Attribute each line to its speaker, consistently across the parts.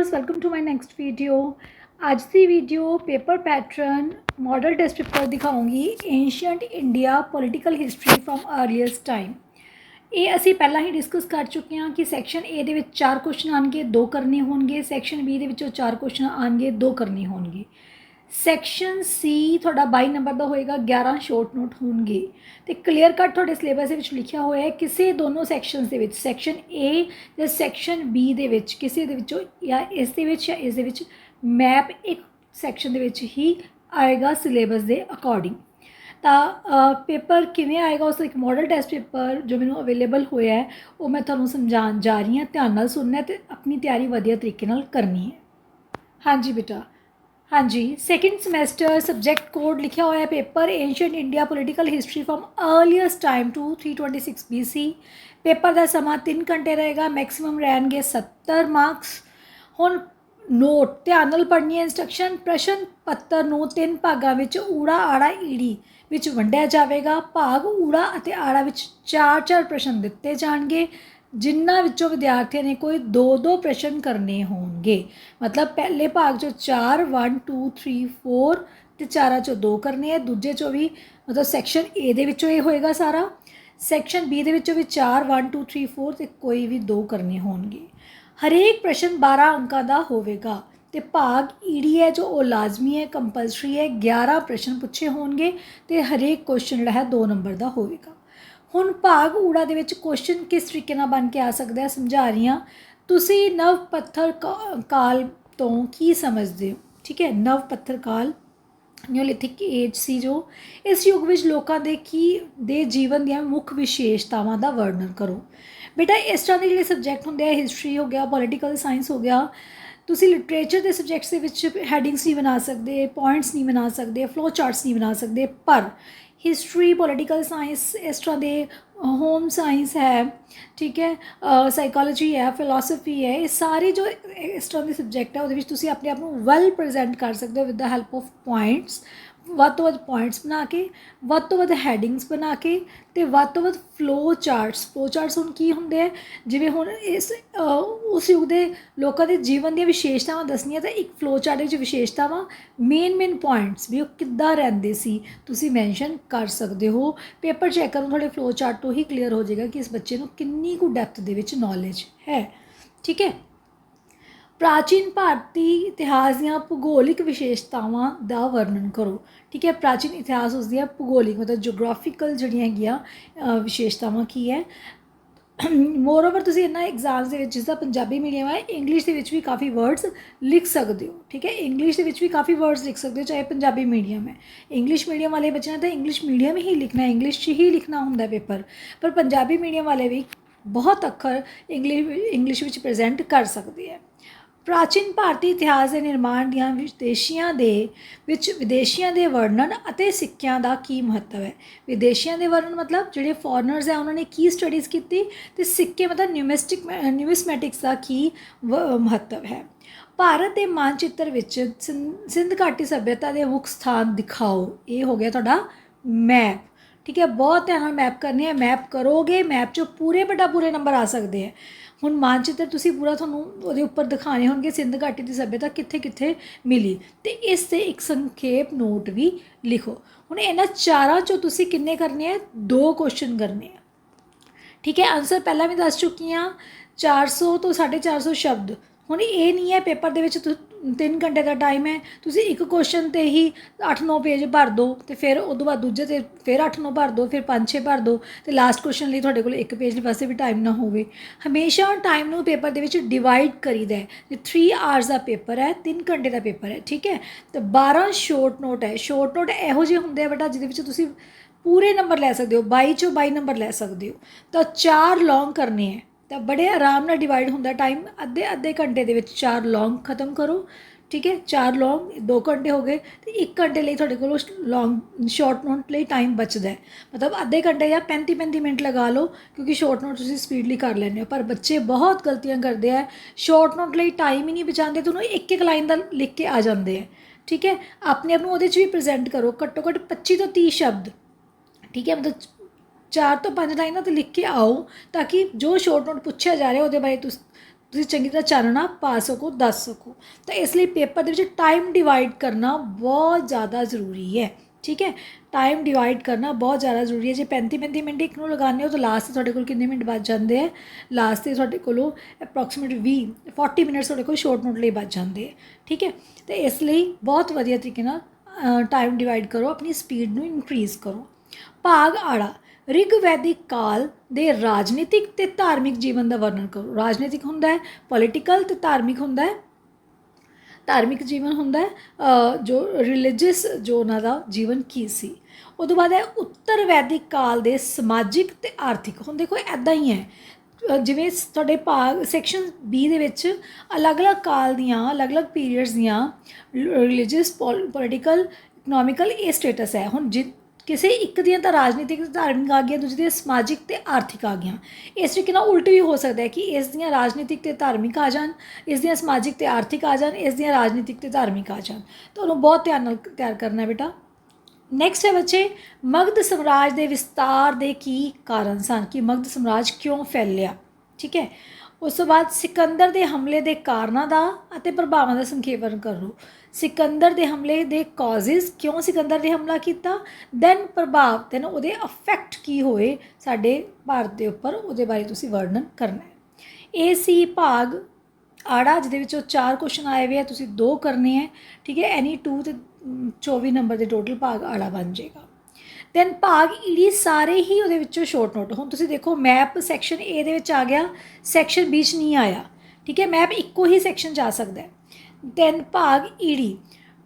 Speaker 1: Viewers welcome to my next video ਅੱਜ ਦੀ video paper pattern model test paper ਦਿਖਾਉਂਗੀ ancient India political history from earliest time ਇਹ ਅਸੀਂ ਪਹਿਲਾਂ ਹੀ discuss ਕਰ ਚੁੱਕੇ ਹਾਂ ਕਿ ਸੈਕਸ਼ਨ A ਦੇ ਵਿੱਚ ਚਾਰ ਕੁਐਸਚਨ ਆਣਗੇ ਦੋ ਕਰਨੇ ਹੋਣਗੇ ਸੈਕਸ਼ਨ B ਦੇ ਵਿੱਚੋਂ ਚਾਰ ਕੁਐਸਚਨ ਆਣਗੇ ਦੋ ਕਰਨੇ ਹੋਣਗੇ ਸੈਕਸ਼ਨ ਸੀ ਤੁਹਾਡਾ 22 ਨੰਬਰ ਦਾ ਹੋਏਗਾ 11 ਸ਼ਾਰਟ ਨੋਟ ਹੋਣਗੇ। ਤੇ ਕਲੀਅਰ ਕੱਟ ਤੁਹਾਡੇ ਸਿਲੇਬਸ ਦੇ ਵਿੱਚ ਲਿਖਿਆ ਹੋਇਆ ਹੈ, ਕਿਸੇ ਦੋਨੋਂ ਸੈਕਸ਼ਨਸ ਦੇ ਵਿੱਚ ਸੈਕਸ਼ਨ A ਜਾਂ ਸੈਕਸ਼ਨ B ਦੇ ਵਿੱਚ, ਕਿਸੇ ਦੇ ਵਿੱਚੋਂ ਜਾਂ ਇਸ ਦੇ ਵਿੱਚ ਜਾਂ ਇਸ ਦੇ ਵਿੱਚ ਮੈਪ ਇੱਕ ਸੈਕਸ਼ਨ ਦੇ ਵਿੱਚ ਹੀ ਆਏਗਾ ਸਿਲੇਬਸ ਦੇ ਅਕੋਰਡਿੰਗ ਤਾਂ ਪੇਪਰ ਕਿਵੇਂ ਆਏਗਾ, ਉਸ ਦਾ ਇੱਕ ਮਾਡਲ ਟੈਸਟ ਪੇਪਰ ਜੋ ਮੈਨੂੰ ਅਵੇਲੇਬਲ ਹੋਇਆ ਹੈ, ਉਹ ਮੈਂ ਤੁਹਾਨੂੰ ਸਮਝਾਉਣ ਜਾ ਰਹੀ ਹਾਂ, ਧਿਆਨ ਨਾਲ ਸੁਣਨਾ ਹੈ ਤੇ ਆਪਣੀ ਤਿਆਰੀ ਵਧੀਆ ਤਰੀਕੇ ਨਾਲ ਕਰਨੀ ਹੈ। ਹਾਂਜੀ ਬੇਟਾ। ਹਾਂਜੀ ਸੈਕਿੰਡ ਸਮੈਸਟਰ ਸਬਜੈਕਟ ਕੋਡ ਲਿਖਿਆ ਹੋਇਆ ਹੈ paper ancient India political history from earliest time to 326 BC paper ਦਾ ਸਮਾਂ 3 ਘੰਟੇ ਰਹੇਗਾ ਮੈਕਸਿਮਮ ਰਹਿਣਗੇ 70 ਮਾਰਕਸ ਹੁਣ ਨੋਟ ਧਿਆਨ ਨਾਲ ਪੜ੍ਹਨੀ ਹੈ ਇਨਸਟਰਕਸ਼ਨ ਪ੍ਰਸ਼ਨ ਪੱਤਰ ਨੂੰ ਤਿੰਨ ਭਾਗਾਂ ਵਿੱਚ ਊੜਾ, ਆੜਾ, ਈੜੀ ਵਿੱਚ ਵੰਡਿਆ ਜਾਵੇਗਾ। ਭਾਗ ਊੜਾ ਅਤੇ ਆੜਾ ਵਿੱਚ ਚਾਰ ਚਾਰ ਪ੍ਰਸ਼ਨ ਦਿੱਤੇ ਜਾਣਗੇ। ਜਿਨ੍ਹਾਂ ਵਿੱਚੋਂ ਵਿਦਿਆਰਥੀਆਂ ਨੇ ਕੋਈ ਦੋ ਦੋ ਪ੍ਰਸ਼ਨ ਕਰਨੇ ਹੋਣਗੇ। ਮਤਲਬ ਪਹਿਲੇ ਭਾਗ ਚੋਂ 4 1 2 3 4 ਤੇ ਚਾਰਾਂ ਚੋਂ ਦੋ ਕਰਨੇ ਆ। ਦੂਜੇ ਚੋਂ ਵੀ ਮਤਲਬ ਸੈਕਸ਼ਨ ਏ ਦੇ ਵਿੱਚੋਂ ਇਹ ਹੋਏਗਾ ਸਾਰਾ। ਸੈਕਸ਼ਨ ਬੀ ਦੇ ਵਿੱਚੋਂ ਵੀ 4 1 2 3 4 ਤੇ ਕੋਈ ਵੀ ਦੋ ਕਰਨੇ ਹੋਣਗੇ। ਹਰੇਕ ਪ੍ਰਸ਼ਨ 12 ਅੰਕਾਂ ਦਾ ਹੋਵੇਗਾ ਤੇ ਭਾਗ ਈਡੀ ਹੈ ਜੋ ਉਹ ਲਾਜ਼ਮੀ ਹੈ ਕੰਪਲਸਰੀ ਹੈ 11 ਪ੍ਰਸ਼ਨ ਪੁੱਛੇ ਹੋਣਗੇ ਤੇ ਹਰੇਕ ਕੁਐਸਚਨ ਜਿਹੜਾ ਹੈ 2 ਨੰਬਰ ਦਾ ਹੋਵੇਗਾ। ਹੁਣ ਭਾਗ ਊੜਾ ਦੇ ਵਿੱਚ ਕੁਐਸਚਨ ਕਿਸ ਤਰੀਕੇ ਨਾਲ ਬਣ ਕੇ ਆ ਸਕਦਾ ਹੈ, ਸਮਝਾ ਰਹੀ ਹਾਂ। ਤੁਸੀਂ ਨਵ ਪੱਥਰ ਕਾ- ਕਾਲ ਤੋਂ ਕੀ ਸਮਝਦੇ ਹੋ? ਠੀਕ ਹੈ, ਨਵ ਪੱਥਰ ਕਾਲ, ਨਿਓਲਿਥਿਕ ਏਜ ਸੀ ਜੋ। ਇਸ ਯੁੱਗ ਵਿੱਚ ਲੋਕਾਂ ਦੇ ਕੀ, ਦੇ ਜੀਵਨ ਦੀਆਂ ਮੁੱਖ ਵਿਸ਼ੇਸ਼ਤਾਵਾਂ ਦਾ ਵਰਣਨ ਕਰੋ। ਬੇਟਾ, ਇਸ ਤਰ੍ਹਾਂ ਦੇ ਜਿਹੜੇ ਸਬਜੈਕਟ ਹੁੰਦੇ ਆ ਹਿਸਟਰੀ ਹੋ ਗਿਆ ਪੋਲੀਟੀਕਲ ਸਾਇੰਸ ਹੋ ਗਿਆ, ਤੁਸੀਂ ਲਿਟਰੇਚਰ ਦੇ ਸਬਜੈਕਟਸ ਦੇ ਵਿੱਚ ਹੈਡਿੰਗਸ ਨਹੀਂ ਬਣਾ ਸਕਦੇ ਪੁਆਇੰਟਸ ਨਹੀਂ ਬਣਾ ਸਕਦੇ ਫਲੋ ਚਾਰਟਸ ਨਹੀਂ ਬਣਾ ਸਕਦੇ, ਪਰ ਹਿਸਟਰੀ ਪੋਲੀਟੀਕਲ ਸਾਇੰਸ ਇਸ ਤਰ੍ਹਾਂ ਦੇ ਹੋਮ ਸਾਇੰਸ ਹੈ, ਠੀਕ ਹੈ ਸਾਈਕੋਲੋਜੀ ਹੈ ਫਿਲਾਸਫੀ ਹੈ, ਇਹ ਸਾਰੇ ਜੋ ਇਸ ਤਰ੍ਹਾਂ ਦੇ ਸਬਜੈਕਟ ਹੈ ਉਹਦੇ ਵਿੱਚ ਤੁਸੀਂ ਆਪਣੇ ਆਪ ਨੂੰ ਵੈਲ ਪ੍ਰੈਜ਼ੈਂਟ ਕਰ ਸਕਦੇ ਹੋ with the help of points ਵੱਧ ਤੋਂ ਵੱਧ ਪੁਆਇੰਟਸ ਬਣਾ ਕੇ, ਵੱਧ ਤੋਂ ਵੱਧ ਹੈਡਿੰਗਸ ਬਣਾ ਕੇ ਤੇ ਵੱਧ ਤੋਂ ਵੱਧ ਫਲੋ ਚਾਰਟਸ ਫਲੋ ਚਾਰਟਸ ਹੁਣ ਕੀ ਹੁੰਦੇ ਆ? ਜਿਵੇਂ ਹੁਣ ਇਸ ਉਸ ਯੁੱਗ ਦੇ ਲੋਕਾਂ ਦੇ ਜੀਵਨ ਦੀਆਂ ਵਿਸ਼ੇਸ਼ਤਾਵਾਂ ਦੱਸਣੀਆਂ ਤਾਂ ਇੱਕ ਫਲੋ ਚਾਰਟ ਵਿੱਚ ਵਿਸ਼ੇਸ਼ਤਾਵਾਂ ਮੇਨ ਮੇਨ ਪੁਆਇੰਟਸ ਵੀ ਉਹ ਕਿੱਦਾਂ ਰਹਿੰਦੇ ਸੀ, ਤੁਸੀਂ ਮੈਂਸ਼ਨ ਕਰ ਸਕਦੇ ਹੋ। ਪੇਪਰ ਚੈੱਕ ਕਰਨ ਤੁਹਾਡੇ ਫਲੋ ਚਾਰਟ ਤੋਂ ਹੀ ਕਲੀਅਰ ਹੋ ਜਾਏਗਾ ਕਿ ਇਸ ਬੱਚੇ ਨੂੰ ਕਿੰਨੀ ਕੁ ਡੈਪਥ ਦੇ ਵਿੱਚ ਨੌਲੇਜ ਹੈ। ਠੀਕ ਹੈ? ਪ੍ਰਾਚੀਨ ਭਾਰਤੀ ਇਤਿਹਾਸ ਦੀਆਂ ਭੂਗੋਲਿਕ ਵਿਸ਼ੇਸ਼ਤਾਵਾਂ ਦਾ ਵਰਣਨ ਕਰੋ। ਠੀਕ ਹੈ, ਪ੍ਰਾਚੀਨ ਇਤਿਹਾਸ ਉਸ ਦੀਆਂ ਭੂਗੋਲਿਕ ਮਤਲਬ ਜੀਓਗ੍ਰਾਫੀਕਲ ਜਿਹੜੀਆਂ ਹੈਗੀਆਂ ਵਿਸ਼ੇਸ਼ਤਾਵਾਂ ਕੀ ਹੈ। ਮੋਰਓਵਰ ਤੁਸੀਂ ਇਹਨਾਂ ਐਗਜ਼ਾਮਸ ਦੇ ਵਿੱਚ ਜਿਸ ਦਾ ਪੰਜਾਬੀ ਮੀਡੀਅਮ ਹੈ ਇੰਗਲਿਸ਼ ਦੇ ਵਿੱਚ ਵੀ ਕਾਫੀ ਵਰਡਸ ਲਿਖ ਸਕਦੇ ਹੋ। ਠੀਕ ਹੈ ਇੰਗਲਿਸ਼ ਦੇ ਵਿੱਚ ਵੀ ਕਾਫੀ ਵਰਡਸ ਲਿਖ ਸਕਦੇ ਹੋ, ਚਾਹੇ ਪੰਜਾਬੀ ਮੀਡੀਅਮ ਹੈ। ਇੰਗਲਿਸ਼ ਮੀਡੀਅਮ ਵਾਲੇ ਬੱਚਿਆਂ ਨੇ ਤਾਂ ਇੰਗਲਿਸ਼ ਮੀਡੀਅਮ ਹੀ ਲਿਖਣਾ ਇੰਗਲਿਸ਼ 'ਚ ਹੀ ਲਿਖਣਾ ਹੁੰਦਾ ਪੇਪਰ ਪਰ ਪੰਜਾਬੀ ਮੀਡੀਅਮ ਵਾਲੇ ਵੀ ਬਹੁਤ ਅੱਖਰ ਇੰਗਲਿਸ਼ ਇੰਗਲਿਸ਼ ਵਿੱਚ ਪ੍ਰੈਜ਼ੈਂਟ ਕਰ ਸਕਦੇ ਆ ਪ੍ਰਾਚੀਨ ਭਾਰਤੀ ਇਤਿਹਾਸ ਦੇ ਨਿਰਮਾਣ ਦੀਆਂ ਵਿਦੇਸ਼ੀਆਂ ਦੇ ਵਿੱਚ ਵਿਦੇਸ਼ੀਆਂ ਦੇ ਵਰਣਨ ਅਤੇ ਸਿੱਕਿਆਂ ਦਾ ਕੀ ਮਹੱਤਵ ਹੈ? ਵਿਦੇਸ਼ੀਆਂ ਦੇ ਵਰਣਨ ਮਤਲਬ ਜਿਹੜੇ ਫੋਰਨਰਸ ਹੈ, ਉਹਨਾਂ ਨੇ ਕੀ ਸਟੱਡੀਜ਼ ਕੀਤੀ ਤੇ ਸਿੱਕੇ ਮਤਲਬ ਨਿਊਮਿਸਟਿਕ ਨਿਊਮਿਸਮੈਟਿਕਸ ਦਾ ਕੀ ਵ- ਮਹੱਤਵ ਹੈ? ਭਾਰਤ ਦੇ ਮਾਨਚਿੱਤਰ ਵਿੱਚ ਸਿੰਧ ਘਾਟੀ ਸਭਿਅਤਾ ਦੇ ਮੁੱਖ ਸਥਾਨ ਦਿਖਾਓ। ਇਹ ਹੋ ਗਿਆ ਤੁਹਾਡਾ ਮੈਪ ਠੀਕ ਹੈ, ਬਹੁਤ ਧਿਆਨ ਨਾਲ ਮੈਪ ਕਰਨੀ ਹੈ। ਮੈਪ ਕਰੋਗੇ ਮੈਪ 'ਚੋਂ ਪੂਰੇ ਬਟਾ ਪੂਰੇ ਨੰਬਰ ਆ ਸਕਦੇ ਹੈ। ਹੁਣ ਮਾਨਚਿੱਤਰ ਤੁਸੀਂ ਪੂਰਾ ਤੁਹਾਨੂੰ ਉਹਦੇ ਉੱਪਰ ਦਿਖਾਣੇ ਹੋਣਗੇ, ਸਿੰਧ ਘਾਟੀ ਦੀ ਸਭਿਅਤਾ ਕਿੱਥੇ ਕਿੱਥੇ ਮਿਲੀ। ਤੇ ਇਸ ਤੇ ਇੱਕ ਸੰਖੇਪ ਨੋਟ ਵੀ ਲਿਖੋ। ਹੁਣ ਇਹਨਾਂ ਚਾਰਾਂ 'ਚੋਂ ਤੁਸੀਂ ਕਿੰਨੇ ਕਰਨੇ ਆ? ਦੋ ਕੁਐਸਚਨ ਕਰਨੇ ਆ। ਠੀਕ ਹੈ ਆਨਸਰ ਪਹਿਲਾਂ ਵੀ ਦੱਸ ਚੁੱਕੀ ਹਾਂ। 400 ਤੋਂ 450 ਸ਼ਬਦ। ਹੁਣ ਇਹ ਨਹੀਂ ਹੈ, ਪੇਪਰ ਦੇ ਵਿੱਚ 3 ਘੰਟੇ ਦਾ ਟਾਈਮ ਹੈ, ਤੁਸੀਂ ਇੱਕ ਕੁਐਸਚਨ ਤੇ ਹੀ 8-9 ਪੇਜ ਭਰ ਦਿਓ ਤੇ ਫਿਰ ਉਸ ਤੋਂ ਬਾਅਦ ਦੂਜੇ ਤੇ ਫਿਰ 8-9 ਭਰ ਦਿਓ ਫਿਰ 5-6 ਭਰ ਦਿਓ ਤੇ ਲਾਸਟ ਕੁਐਸਚਨ ਲਈ ਤੁਹਾਡੇ ਕੋਲ ਇੱਕ ਪੇਜ ਦੇ ਵਾਸਤੇ ਵੀ ਟਾਈਮ ਨਾ ਹੋਵੇ। ਹਮੇਸ਼ਾ ਟਾਈਮ ਨੂੰ ਪੇਪਰ ਦੇ ਵਿੱਚ ਡਿਵਾਈਡ ਕਰੀਦਾ ਹੈ। ਜੇ 3 ਆਵਰਸ ਦਾ ਪੇਪਰ ਹੈ 3 ਘੰਟੇ ਦਾ ਪੇਪਰ ਹੈ, ਠੀਕ ਹੈ? ਤੇ 12 ਸ਼ਾਰਟ ਨੋਟ ਹੈ। ਸ਼ਾਰਟ ਨੋਟ ਇਹੋ ਜਿਹੇ ਹੁੰਦੇ ਆ ਬੇਟਾ ਜਿਹਦੇ ਵਿੱਚ ਤੁਸੀਂ ਪੂਰੇ ਨੰਬਰ ਲੈ ਸਕਦੇ ਹੋ 22 ਚੋਂ 22 ਨੰਬਰ ਲੈ ਸਕਦੇ ਹੋ। ਤਾਂ ਚਾਰ ਲੌਂਗ ਕਰਨੇ ਹੈ। ਤਾਂ ਬੜੇ ਆਰਾਮ ਨਾਲ ਡਿਵਾਈਡ ਹੁੰਦਾ ਟਾਈਮ ਅੱਧੇ ਅੱਧੇ ਘੰਟੇ ਦੇ ਵਿੱਚ ਚਾਰ ਲੌਂਗ ਖਤਮ ਕਰੋ, ਠੀਕ ਹੈ? ਚਾਰ ਲੌਂਗ 2 ਘੰਟੇ ਹੋ ਗਏ, ਤੇ 1 ਘੰਟੇ ਲਈ ਤੁਹਾਡੇ ਕੋਲ ਲੌਂਗ ਸ਼ਾਰਟ ਨੋਟ ਲਈ ਟਾਈਮ ਬਚਦਾ ਹੈ। ਮਤਲਬ ਅੱਧੇ ਘੰਟੇ ਜਾਂ 35 35 ਮਿੰਟ ਲਗਾ ਲਓ, ਕਿਉਂਕਿ ਸ਼ਾਰਟ ਨੋਟ ਤੁਸੀਂ ਸਪੀਡਲੀ ਕਰ ਲੈਂਦੇ ਹੋ। ਪਰ ਬੱਚੇ ਬਹੁਤ ਗਲਤੀਆਂ ਕਰਦੇ ਆ ਸ਼ਾਰਟ ਨੋਟ ਲਈ ਟਾਈਮ ਹੀ ਨਹੀਂ ਬਚਾਉਂਦੇ ਤੁਹਾਨੂੰ ਇੱਕ ਇੱਕ ਲਾਈਨ ਦਾ ਲਿਖ ਕੇ ਆ ਜਾਂਦੇ ਆ, ਠੀਕ ਹੈ? ਆਪਣੇ ਆਪ ਨੂੰ ਉਹਦੇ 'ਚ ਵੀ ਪ੍ਰੈਜ਼ੈਂਟ ਕਰੋ, ਘੱਟੋ ਘੱਟ 25 ਤੋਂ 30 ਸ਼ਬਦ, ਠੀਕ ਹੈ? ਮਤਲਬ ਚਾਰ ਤੋਂ ਪੰਜ ਲਾਈਨਾਂ ਤੇ ਲਿਖ ਕੇ ਆਓ ਤਾਂ ਕਿ ਜੋ ਸ਼ੋਰਟ ਨੋਟ ਪੁੱਛਿਆ ਜਾ ਰਿਹਾ ਉਹਦੇ ਬਾਰੇ ਤੁਸੀਂ ਤੁਸੀਂ ਚੰਗੀ ਤਰ੍ਹਾਂ ਚਾਨਣਾ ਪਾ ਸਕੋ, ਦੱਸ ਸਕੋ। ਤਾਂ ਇਸ ਲਈ ਪੇਪਰ ਦੇ ਵਿੱਚ ਟਾਈਮ ਡਿਵਾਈਡ ਕਰਨਾ ਬਹੁਤ ਜ਼ਿਆਦਾ ਜ਼ਰੂਰੀ ਹੈ, ਠੀਕ ਹੈ? ਟਾਈਮ ਡਿਵਾਈਡ ਕਰਨਾ ਬਹੁਤ ਜ਼ਿਆਦਾ ਜ਼ਰੂਰੀ ਹੈ। ਜੇ 35 35 ਮਿੰਟ ਇੱਕ ਨੂੰ ਲਗਾਉਂਦੇ ਹੋ ਤਾਂ ਲਾਸਟ ਤੇ ਤੁਹਾਡੇ ਕੋਲ ਕਿੰਨੇ ਮਿੰਟ ਬਚ ਜਾਂਦੇ ਹੈ? ਲਾਸਟ ਤੇ ਤੁਹਾਡੇ ਕੋਲੋਂ ਅਪਰੋਕਸੀਮੇਟ 20 40 ਮਿੰਟਸ ਤੁਹਾਡੇ ਕੋਲ ਸ਼ਾਰਟ ਨੋਟ ਲਈ ਬਚ ਜਾਂਦੇ ਹੈ, ਠੀਕ ਹੈ? ਤੇ ਇਸ ਲਈ ਬਹੁਤ ਵਧੀਆ ਤਰੀਕੇ ਨਾਲ ਟਾਈਮ ਡਿਵਾਈਡ ਕਰੋ, ਆਪਣੀ ਸਪੀਡ ਨੂੰ ਇਨਕਰੀਜ਼ ਕਰੋ। ਭਾਗ ਆੜਾ ਰਿਗ ਵੈਦਿਕ ਕਾਲ ਦੇ ਰਾਜਨੀਤਿਕ ਤੇ ਧਾਰਮਿਕ ਜੀਵਨ ਦਾ ਵਰਣਨ ਕਰੋ। ਰਾਜਨੀਤਿਕ ਹੁੰਦਾ ਹੈ ਪੋਲੀਟੀਕਲ ਤੇ ਧਾਰਮਿਕ ਹੁੰਦਾ ਹੈ, ਧਾਰਮਿਕ ਜੀਵਨ ਹੁੰਦਾ ਹੈ ਜੋ ਰਿਲੀਜੀਅਸ ਜੋ ਉਹਨਾਂ ਦਾ ਜੀਵਨ ਕੀ ਸੀ। ਉਹ ਤੋਂ ਬਾਅਦ ਹੈ, ਉੱਤਰ ਵੈਦਿਕ ਕਾਲ ਦੇ ਸਮਾਜਿਕ ਤੇ ਆਰਥਿਕ। ਹੁਣ ਦੇਖੋ ਐਦਾਂ ਹੀ ਹੈ। ਜਿਵੇਂ ਤੁਹਾਡੇ ਭਾਗ ਸੈਕਸ਼ਨ ਬੀ ਦੇ ਵਿੱਚ ਅਲੱਗ-ਅਲੱਗ ਕਾਲ ਦੀਆਂ, ਅਲੱਗ-ਅਲੱਗ ਪੀਰੀਅਡਸ ਦੀਆਂ ਰਿਲੀਜੀਅਸ ਪੋਲੀਟੀਕਲ ਇਕਨੋਮਿਕਲ ਇਹ ਸਟੇਟਸ ਹੈ। ਹੁਣ ਜਿ ਕਿਸੇ ਇੱਕ ਦੀਆਂ ਤਾਂ ਰਾਜਨੀਤਿਕ ਧਾਰਮਿਕ ਆ ਗਈਆਂ, ਦੂਜੀ ਦੀਆਂ ਸਮਾਜਿਕ ਤੇ ਆਰਥਿਕ ਆ ਗਈਆਂ। ਇਸ ਤਰੀਕੇ ਨਾਲ ਉਲਟ ਵੀ ਹੋ ਸਕਦਾ ਹੈ ਕਿ ਇਸ ਦੀਆਂ ਰਾਜਨੀਤਿਕ ਤੇ ਧਾਰਮਿਕ ਆ ਜਾਣ, ਇਸ ਦੀਆਂ ਸਮਾਜਿਕ ਤੇ ਆਰਥਿਕ ਆ ਜਾਣ, ਇਸ ਦੀਆਂ ਰਾਜਨੀਤਿਕ ਤੇ ਧਾਰਮਿਕ ਆ ਜਾਣ। ਤੁਹਾਨੂੰ ਬਹੁਤ ਧਿਆਨ ਨਾਲ ਤਿਆਰ ਕਰਨਾ ਬੇਟਾ। ਨੈਕਸਟ ਹੈ ਬੱਚੇ, ਮਗਧ ਸਮਰਾਜ ਦੇ ਵਿਸਤਾਰ ਦੇ ਕੀ ਕਾਰਨ ਸਨ? ਕਿ ਮਗਧ ਸਮਰਾਜ ਕਿਉਂ ਫੈਲਿਆ? ਠੀਕ ਹੈ। ਉਸ ਤੋਂ ਬਾਅਦ ਸਿਕੰਦਰ ਦੇ ਹਮਲੇ ਦੇ ਕਾਰਨਾਂ ਦਾ ਅਤੇ ਪ੍ਰਭਾਵਾਂ ਦਾ ਸੰਖੇਪਨ ਕਰੋ। ਸਿਕੰਦਰ ਦੇ ਹਮਲੇ ਦੇ ਕਾਜ਼ਸ ਕਿਉਂ ਸਿਕੰਦਰ ਨੇ ਹਮਲਾ ਕੀਤਾ? ਦੈਨ ਪ੍ਰਭਾਵ ਦੈਨ ਉਹਦੇ ਅਫੈਕਟ ਕੀ ਹੋਏ ਸਾਡੇ ਭਾਰਤ ਦੇ ਉੱਪਰ? ਉਹਦੇ ਬਾਰੇ ਤੁਸੀਂ ਵਰਣਨ ਕਰਨਾ ਹੈ। ਇਹ ਸੀ ਭਾਗ ਆੜਾ ਜਿਹਦੇ ਵਿੱਚੋਂ ਚਾਰ ਕੁਐਸਚਨ ਆਏ ਹੋਏ ਆ ਤੁਸੀਂ ਦੋ ਕਰਨੇ ਹੈ ਠੀਕ ਹੈ? ਐਨੀ 2 ਤੇ ਅਮ, 24 ਨੰਬਰ ਦੇ ਟੋਟਲ ਭਾਗ ਆੜਾ ਬਣ ਜਾਏਗਾ। ਦੈਨ ਭਾਗ e ਈੜੀ ਸਾਰੇ ਹੀ ਉਹਦੇ ਵਿੱਚੋਂ ਸ਼ੋਰਟ ਨੋਟ ਹੁਣ। ਤੁਸੀਂ ਦੇਖੋ ਮੈਪ ਸੈਕਸ਼ਨ ਏ ਦੇ ਵਿੱਚ ਆ ਗਿਆ ਸੈਕਸ਼ਨ ਬੀ 'ਚ ਨਹੀਂ ਆਇਆ। ਠੀਕ ਹੈ ਮੈਪ ਇੱਕੋ ਹੀ ਸੈਕਸ਼ਨ 'ਚ ਆ ਸਕਦਾ ਹੈ। ਦੈਨ ਭਾਗ e ਈੜੀ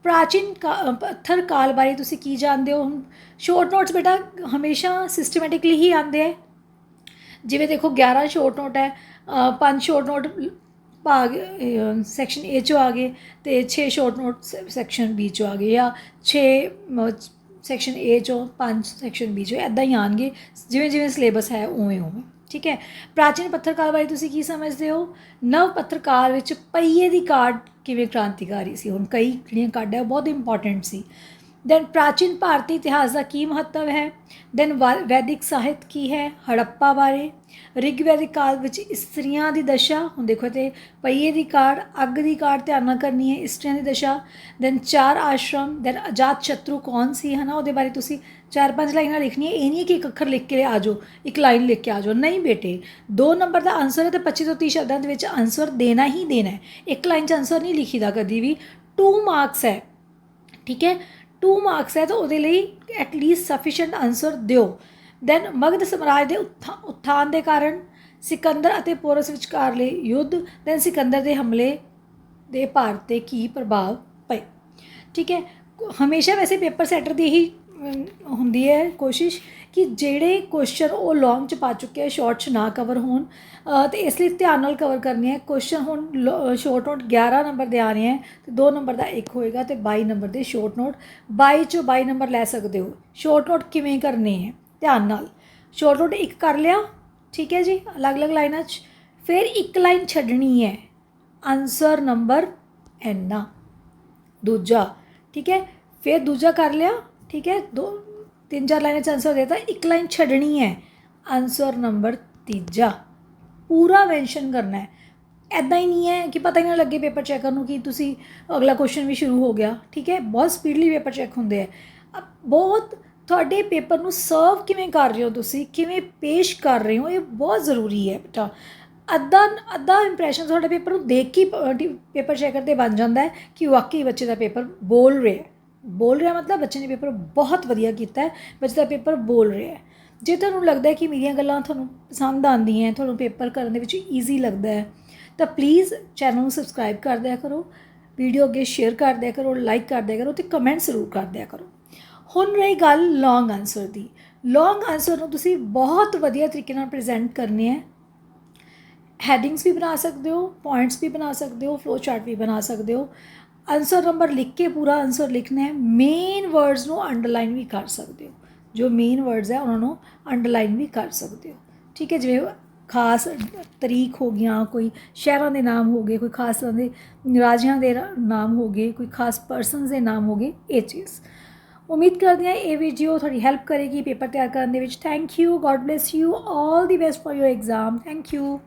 Speaker 1: ਪ੍ਰਾਚੀਨ ਕਾ- ਪੱਥਰ ਕਾਲ ਬਾਰੇ ਤੁਸੀਂ ਕੀ ਜਾਣਦੇ ਹੋ? ਹੁਣ ਸ਼ਾਰਟ ਨੋਟਸ ਬੇਟਾ, ਹਮੇਸ਼ਾ ਸਿਸਟਮੈਟਿਕਲੀ ਹੀ ਆਉਂਦੇ ਹੈ। ਜਿਵੇਂ ਦੇਖੋ 11 ਸ਼ੋਰਟ ਨੋਟ ਹੈ ਪੰਜ ਸ਼ੋਰਟ ਨੋਟ ਭਾਗ ਸੈਕਸ਼ਨ ਏ ਚੋਂ ਆ ਗਏ ਤੇ 6 ਸ਼ੋਰਟ ਨੋਟ ਸੈਕਸ਼ਨ ਬੀ ਚੋਂ ਆ ਗਏ ਜਾਂ 6 ਸੈਕਸ਼ਨ ਏ ਚੋਂ ਪੰਜ ਸੈਕਸ਼ਨ ਬੀ ਚੋਂ ਐਦਾਂ ਹੀ ਆਣਗੇ ਜਿਵੇਂ ਜਿਵੇਂ ਸਿਲੇਬਸ ਹੈ ਉਵੇਂ ਉਵੇਂ, ਠੀਕ ਹੈ? ਪ੍ਰਾਚੀਨ ਪੱਥਰਕਾਲ ਬਾਰੇ ਤੁਸੀਂ ਕੀ ਸਮਝਦੇ ਹੋ? ਨਵ ਪੱਥਰਕਾਲ ਵਿੱਚ ਪਹੀਏ ਦੀ ਕਾਢ ਕਿਵੇਂ ਕ੍ਰਾਂਤੀਕਾਰੀ ਸੀ? ਹੁਣ ਕਈ ਜਿਹੜੀਆਂ ਕਾਢਾਂ, ਉਹ ਬਹੁਤ ਇੰਪੋਰਟੈਂਟ ਸੀ। ਦੈਨ ਪ੍ਰਾਚੀਨ ਭਾਰਤੀ ਇਤਿਹਾਸ ਦਾ ਕੀ ਮਹੱਤਵ ਹੈ ਦੈਨ ਵੈਦਿਕ ਸਾਹਿਤ ਕੀ ਹੈ ਹੜੱਪਾ ਬਾਰੇ ਰਿਗਵੈਦਿਕ ਕਾਲ ਵਿੱਚ ਇਸਤਰੀਆਂ ਦੀ ਦਸ਼ਾ ਹੁਣ ਦੇਖੋ ਤੇ ਪਹੀਏ ਦੀ ਕਾਢ ਅੱਗ ਦੀ ਕਾਢ ਧਿਆਨ ਨਾਲ ਕਰਨੀ ਹੈ ਇਸਤਰੀਆਂ ਦੀ ਦਸ਼ਾ ਦੈਨ ਚਾਰ ਆਸ਼ਰਮ ਦੈਨ ਅਜਾਤ ਸ਼ਤਰੂ ਕੌਣ ਸੀ ਹਨਾ ਉਹਦੇ ਬਾਰੇ ਤੁਸੀਂ ਚਾਰ ਪੰਜ ਲਾਈਨਾਂ ਲਿਖਣੀਆਂ ਇਹ ਨਹੀਂ ਹੈ ਕਿ ਇੱਕ ਅੱਖਰ ਲਿਖ ਕੇ ਆ ਜਾਓ ਇੱਕ ਲਾਈਨ ਲਿਖ ਕੇ ਆ ਜਾਓ ਨਹੀਂ ਬੇਟੇ ਦੋ ਨੰਬਰ ਦਾ ਆਨਸਰ ਹੈ ਤੇ 25 ਤੋਂ 30 ਸ਼ਬਦਾਂ ਦੇ ਵਿੱਚ ਆਨਸਰ ਦੇਣਾ ਹੀ ਦੇਣਾ ਹੈ ਇੱਕ ਲਾਈਨ 'ਚ ਆਨਸਰ ਨਹੀਂ ਲਿਖੀਦਾ ਕਦੀ ਵੀ 2 ਮਾਰਕਸ ਹੈ ਠੀਕ ਹੈ 2 ਮਾਰਕਸ ਹੈ ਤਾਂ ਉਹਦੇ ਲਈ ਐਟ ਲੀਸਟ ਸਫੀਸ਼ੀਐਂਟ ਆਨਸਰ ਦਿਓ। ਦੈਨ ਮਗਧ ਸਮਰਾਜ ਦੇ ਉત્ਥਾ- ਉત્ਥਾਨ ਦੇ ਕਾਰਨ ਸਿਕੰਦਰ ਅਤੇ ਪੋਰਸ ਵਿਚਕਾਰਲੇ ਯੁੱਧ ਦੈਨ ਸਿਕੰਦਰ ਦੇ ਹਮਲੇ ਦੇ ਭਾਰਤ ਤੇ ਕੀ ਪ੍ਰਭਾਵ ਪਏ। ਠੀਕ ਹੈ? ਹਮੇਸ਼ਾ ਵੈਸੇ ਪੇਪਰ ਸੈਟਰ ਦੀ ਹੀ ਹੁੰਦੀ ਹੈ ਕੋਸ਼ਿਸ਼ ਕਿ ਜਿਹੜੇ ਕੁਐਸਚਨ ਉਹ ਲੌਂਗ ਚ ਪਾ ਚੁੱਕੇ ਆ ਸ਼ਾਰਟ ਚ ਨਾ ਕਵਰ ਹੋਣ। ਅ, ਤੇ ਇਸ ਲਈ ਧਿਆਨ ਨਾਲ ਕਵਰ ਕਰਨੀ ਹੈ ਕੁਐਸਚਨ ਹੁਣ ਸ਼ਾਰਟ ਨੋਟ 11 ਨੰਬਰ ਦੇ ਆ ਰਹੇ ਹੈ ਤੇ 2 ਨੰਬਰ ਦਾ ਇੱਕ ਹੋਏਗਾ ਤੇ 22 ਨੰਬਰ ਦੇ ਸ਼ਾਰਟ ਨੋਟ 22 ਚੋਂ 22 ਨੰਬਰ ਲੈ ਸਕਦੇ ਹੋ। ਸ਼ਾਰਟ ਨੋਟ ਕਿਵੇਂ ਕਰਨੇ ਹੈ ਧਿਆਨ ਨਾਲ। ਸ਼ਾਰਟ ਨੋਟ ਇੱਕ ਕਰ ਲਿਆ। ਠੀਕ ਹੈ ਜੀ? ਅਲੱਗ-ਅਲੱਗ ਲਾਈਨਾਂ 'ਚ। ਫਿਰ ਇੱਕ ਲਾਈਨ ਛੱਡਣੀ ਹੈ। ਆਨਸਰ ਨੰਬਰ ਐਨਾ ਦੂਜਾ। ਠੀਕ ਹੈ? ਫਿਰ ਦੂਜਾ ਕਰ ਲਿਆ। ਠੀਕ ਹੈ, ਦੋ, ਤਿੰਨ, ਚਾਰ ਲਾਈਨਾਂ ਚ ਆਨਸਰ ਦੇਤਾ, ਇੱਕ ਲਾਈਨ ਛੱਡਣੀ ਹੈ। ਆਨਸਰ ਨੰਬਰ ਤੀਜਾ। ਪੂਰਾ ਮੈਂਸ਼ਨ ਕਰਨਾ ਹੈ। ਐਦਾਂ ਹੀ ਨਹੀਂ ਹੈ ਕਿ ਪਤਾ ਹੀ ਨਾ ਲੱਗੇ ਪੇਪਰ ਚੈਕਰ ਨੂੰ ਕਿ ਤੁਸੀਂ ਅਗਲਾ ਕੁਐਸਚਨ ਵੀ ਸ਼ੁਰੂ ਹੋ ਗਿਆ, ਠੀਕ ਹੈ, ਬਹੁਤ ਸਪੀਡਲੀ ਪੇਪਰ ਚੈੱਕ ਹੁੰਦੇ ਆ ਬਹੁਤ ਤੁਹਾਡੇ ਪੇਪਰ ਨੂੰ ਸਰਵ ਕਿਵੇਂ ਕਰ ਰਹੇ ਹੋ ਤੁਸੀਂ, ਕਿਵੇਂ ਪੇਸ਼ ਕਰ ਰਹੇ ਹੋ, ਇਹ ਬਹੁਤ ਜ਼ਰੂਰੀ ਹੈ ਬੇਟਾ। ਅੱਧਾ ਅੱਧਾ ਇੰਪ੍ਰੈਸ਼ਨ ਤੁਹਾਡੇ ਪੇਪਰ ਨੂੰ ਦੇਖ ਕੇ ਪੇਪਰ ਚੈੱਕਰ ਤੇ ਬਣ ਜਾਂਦਾ ਹੈ ਕਿ ਵਾਕਈ ਬੱਚੇ ਦਾ ਪੇਪਰ ਬੋਲ ਰਿਹਾ ਹੈ। ਬੋਲ ਰਿਹਾ ਮਤਲਬ ਬੱਚੇ ਨੇ ਪੇਪਰ ਬਹੁਤ ਵਧੀਆ ਕੀਤਾ ਬੱਚੇ ਦਾ ਪੇਪਰ ਬੋਲ ਰਿਹਾ ਜੇ ਤੁਹਾਨੂੰ ਲੱਗਦਾ ਹੈ ਕਿ ਮੇਰੀਆਂ ਗੱਲਾਂ ਤੁਹਾਨੂੰ ਪਸੰਦ ਆਉਂਦੀਆਂ ਤੁਹਾਨੂੰ ਪੇਪਰ ਕਰਨ ਦੇ ਵਿੱਚ ਈਜ਼ੀ ਲੱਗਦਾ ਹੈ, ਤਾਂ ਪਲੀਜ਼ ਚੈਨਲ ਨੂੰ ਸਬਸਕ੍ਰਾਈਬ ਕਰ ਦਿਆ ਕਰੋ ਵੀਡੀਓ ਅੱਗੇ ਸ਼ੇਅਰ ਕਰ ਦਿਆ ਕਰੋ ਲਾਈਕ ਕਰ ਦਿਆ ਕਰੋ ਤੇ ਕਮੈਂਟ ਜ਼ਰੂਰ ਕਰ ਦਿਆ ਕਰੋ। ਹੁਣ ਰਹੀ ਗੱਲ ਲੌਂਗ ਆਨਸਰ ਦੀ। ਲੌਂਗ ਆਨਸਰ ਨੂੰ ਤੁਸੀਂ ਬਹੁਤ ਵਧੀਆ ਤਰੀਕੇ ਨਾਲ ਪ੍ਰੈਜ਼ੈਂਟ ਕਰਨੇ ਹੈ। ਹੈਡਿੰਗਸ ਵੀ ਬਣਾ ਸਕਦੇ ਹੋ ਪੁਆਇੰਟਸ ਵੀ ਬਣਾ ਸਕਦੇ ਹੋ ਫਲੋ ਚਾਰਟ ਵੀ ਬਣਾ ਸਕਦੇ ਹੋ। ਆਨਸਰ ਨੰਬਰ ਲਿਖ ਕੇ ਪੂਰਾ ਆਨਸਰ ਲਿਖਣਾ ਹੈ ਮੇਨ ਵਰਡਸ ਨੂੰ ਅੰਡਰਲਾਈਨ ਵੀ ਕਰ ਸਕਦੇ ਹੋ ਜੋ ਮੇਨ ਵਰਡਸ ਹੈ ਉਹਨਾਂ ਨੂੰ ਅੰਡਰਲਾਈਨ ਵੀ ਕਰ ਸਕਦੇ ਹੋ ਠੀਕ ਹੈ ਜਿਵੇਂ ਖਾਸ ਤਰੀਕ ਹੋ ਗਈਆਂ ਕੋਈ ਸ਼ਹਿਰਾਂ ਦੇ ਨਾਮ ਹੋ ਗਏ ਕੋਈ ਖਾਸ ਤਰ੍ਹਾਂ ਦੇ ਰਾਜਿਆਂ ਦੇ ਨਾਮ ਹੋ ਗਏ ਕੋਈ ਖਾਸ ਪਰਸਨਸ ਦੇ ਨਾਮ ਹੋ ਗਏ ਇਹ ਚੀਜ਼ ਉਮੀਦ ਕਰਦੀ ਹਾਂ ਇਹ ਵੀਡੀਓ ਤੁਹਾਡੀ ਹੈਲਪ ਕਰੇਗੀ ਪੇਪਰ ਤਿਆਰ ਕਰਨ ਦੇ ਵਿੱਚ thank you God bless you all the best for your exam thank you